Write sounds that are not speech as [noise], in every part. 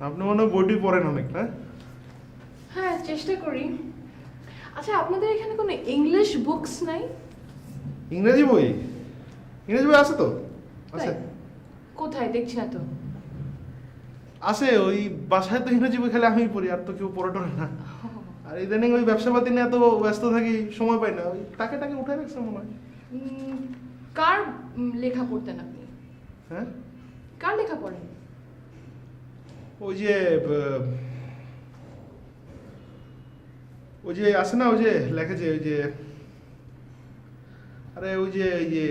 আপনি মনে হয় বইটি পড়েন অনেক না? হ্যাঁ চেষ্টা করি। আচ্ছা আপনাদের এখানে কোনো ইংলিশ বুকস নাই? ইংরেজি বই? ইংরেজি বই আছে তো? আছে। কোথায়? দেখছি না তো। আছে ওই বাসায় তো ইংরেজি বই খালি আমি পড়ি আর তো কেউ পড়ে টরে না। [laughs] আর ইদানিং ওই ব্যবসাপাতি নিয়ে এত ব্যস্ত থাকি সময় পাই না। ওই তাকে তাকে উঠে রাখছে মনে হয়। কার লেখা পড়তেন আপনি? হ্যাঁ? কার লেখা পড়েন? ওই যে আহ, ওই যে আছে না ওই যে লেখে যে ওই যে আরে ওই যে ওই যে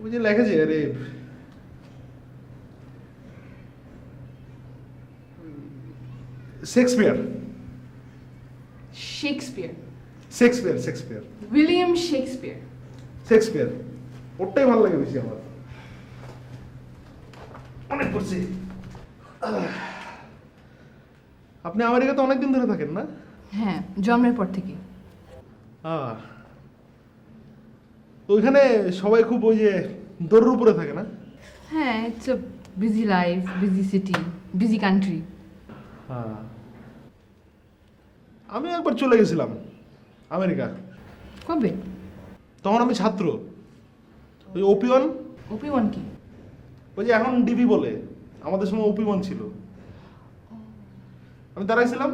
ওই যে লেখে যে আরে Shakespeare Shakespeare Shakespeare Shakespeare William Shakespeare Shakespeare ওটাই ভালো লাগে বেশি আমার অনেক পড়ছি। আপনি আমেরিকাতে অনেকদিন ধরে থাকেন না? হ্যাঁ জন্মের পর থেকে আহ। ওইখানে সবাই খুব ওই যে দৌড়ের উপরে থাকে না? হ্যাঁ it's a busy life busy city busy country হ্যাঁ আমি একবার চলে গেছিলাম আমেরিকা। কবে? তখন আমি ছাত্র। ওই ওপিওন ওপি ওয়ান কি? ওই যে এখন ডিবি বলে আমাদের সময় ওপিওন ছিল। আমি দাঁড়াইছিলাম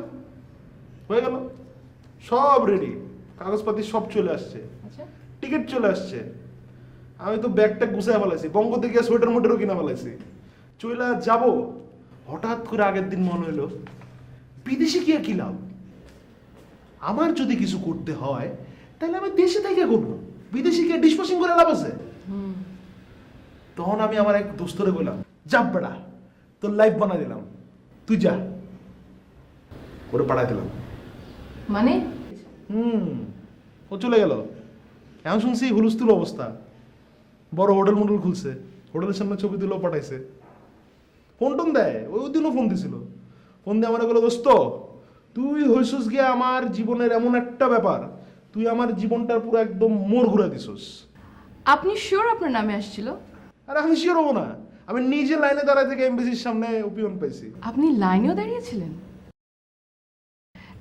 হয়ে গেল। সব রেডি কাগজপাতি সব চলে আসছে। আচ্ছা। টিকিট চলে আসছে। আমি তো ব্যাগটা গুছায় ফেলাইছি বঙ্গ থেকে সোয়েটার মোটেরও কিনা ফেলাইছি। চইলা যাব হঠাৎ করে আগের দিন মনে হলো বিদেশে গিয়ে কি লাভ? আমার যদি কিছু করতে হয় তাহলে আমি দেশে থেকে করব। বিদেশে গিয়ে ডিসপোসিং করে লাভ আছে। হুম। তখন আমি আমার এক দোস্তরে বললাম যাব বেড়া তোর লাইফ বানা দিলাম তুই যা। করে পাঠাই দিলাম। মানে? হুম ও চলে গেল। এখন শুনছি হুলস্থুল অবস্থা। বড় হোটেল মোটেল খুলছে হোটেলের সামনে ছবি তুলেও পাঠাইছে। ফোন টোন দেয় ওই দিনও ফোন দিছিল। ফোন দিয়ে আমার বলে দোস্ত তুই হইছিস গিয়ে আমার জীবনের এমন একটা ব্যাপার তুই আমার জীবনটার পুরো একদম মোর ঘুরে দিছস। আপনি শিওর আপনার নামে আসছিল? আর আমি শিওর হব না। আমি নিজে লাইনে দাঁড়ায় থেকে এমবিসির সামনে ওপিয়ন পাইছি। আপনি লাইনেও দাঁড়িয়েছিলেন?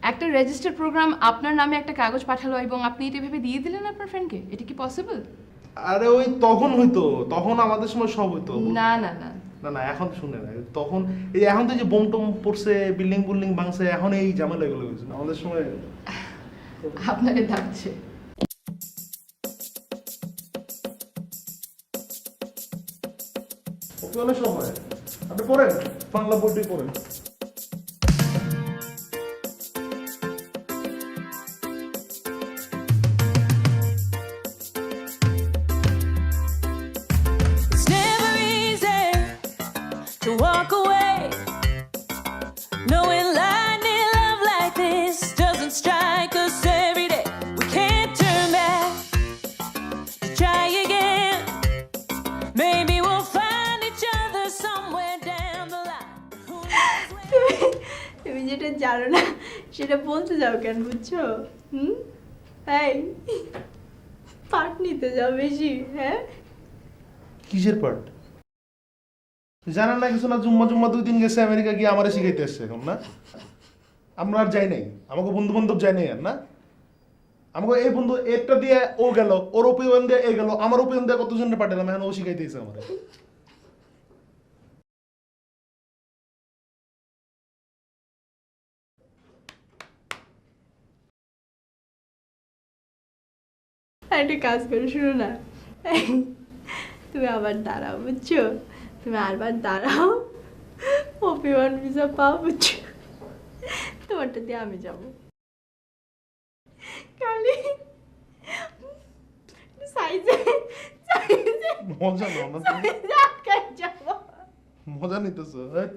একটা রেজিস্টার্ড প্রোগ্রাম আপনার নামে একটা কাগজ পাঠালো এবং আপনি এটা ভেবে দিয়ে দিলেন আপনার ফ্রেন্ডকে এটা কি পসিবল আরে ওই তখন হইতো। তখন আমাদের সময় সব হইতো। না না না। না না এখন শুনে না। তখন এই এখন তো যে বোম টোম পড়ছে বিল্ডিং বুল্ডিং ভাঙছে এখন এই ঝামেলা এগুলো হয়েছে। আমাদের সময় আপনাকে ডাকছে। অনেক সময়। আপনি পড়েন বাংলা বইটি পড়েন। তুমি যেটা জানো না, সেটা বলতে যাও কেন, বুঝছ? হুম? পাট নিতে যাও বেশি হ্যাঁ? কিসের পার্ট? জানা না কিছু না জুম্মা জুম্মা দুই দিন গেছে আমেরিকা গিয়ে আমারে শিখাইতে এসছে এখন, না? আমরা আর যাই নাই, আমাকে বন্ধু বান্ধব যাই নাই আর, না? আমাকে এই বন্ধু একটা দিয়ে ও গেল, ওর ওপিওন দিয়ে এ গেল, আমার ওপিওন দিয়ে কতজনের পাঠালাম, এখন ও শিখাইতেছে আমারে। একটা কাজ করে শুনো না। তুমি আবার দাঁড়াও বুঝছ? তুমি আরবার দাঁড়াও। ওপি ওয়ান ভিসা পাও বুঝছ? তোমারটা দিয়ে আমি যাব। কালি সাইজে সাইজে মজা না না সাইজে মজা নিতেছো হ্যাঁ?